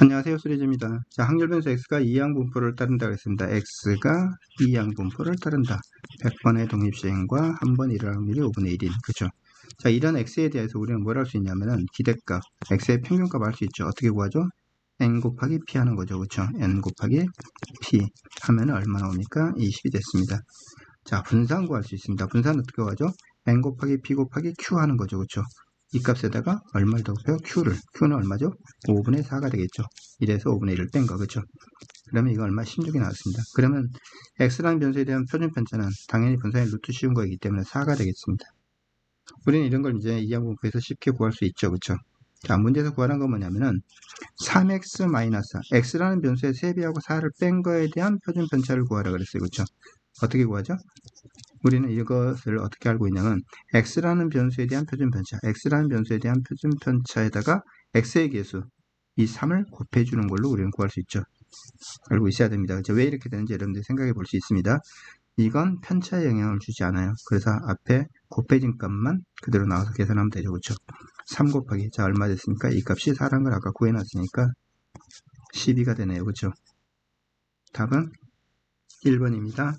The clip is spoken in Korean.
안녕하세요. 수리즈입니다. 자, 확률 변수 x가 이항 분포를 따른다 그랬습니다. x가 이항 분포를 따른다. 100번의 독립시행과 한 번 일어날 확률이 5분의 1인. 그죠? 자, 이런 x에 대해서 우리는 뭘 할 수 있냐면은 기대값, x의 평균값 알 수 있죠. 어떻게 구하죠? n 곱하기 p 하는 거죠. 그쵸? n 곱하기 p 하면 얼마 나옵니까? 20이 됐습니다. 자, 분산 구할 수 있습니다. 분산 어떻게 구하죠? n 곱하기 p 곱하기 q 하는 거죠. 그쵸? 이 값에다가 얼마를 더 곱해요? q를. q는 얼마죠? 5분의 4가 되겠죠. 이래서 5분의 1을 뺀 거, 그죠? 그러면 이거 얼마? 16이 나왔습니다. 그러면 x라는 변수에 대한 표준 편차는 당연히 분산의 루트 씌운 거이기 때문에 4가 되겠습니다. 우리는 이런 걸 이제 이항분포에서 쉽게 구할 수 있죠. 그쵸? 자, 문제에서 구하는 건 뭐냐면은 3x 마이너스 x라는 변수의 3배하고 4를 뺀 거에 대한 표준 편차를 구하라 그랬어요. 그쵸? 어떻게 구하죠? 우리는 이것을 어떻게 알고 있냐면 x라는 변수에 대한 표준 편차, x라는 변수에 대한 표준 편차에다가 x의 개수 이 3을 곱해주는 걸로 우리는 구할 수 있죠. 알고 있어야 됩니다. 왜 이렇게 되는지 여러분들이 생각해 볼 수 있습니다. 이건 편차에 영향을 주지 않아요. 그래서 앞에 곱해진 값만 그대로 나와서 계산하면 되죠. 그렇죠? 3 곱하기 자 얼마 됐습니까? 이 값이 4라는 걸 아까 구해놨으니까 12가 되네요. 그렇죠? 답은 1번입니다.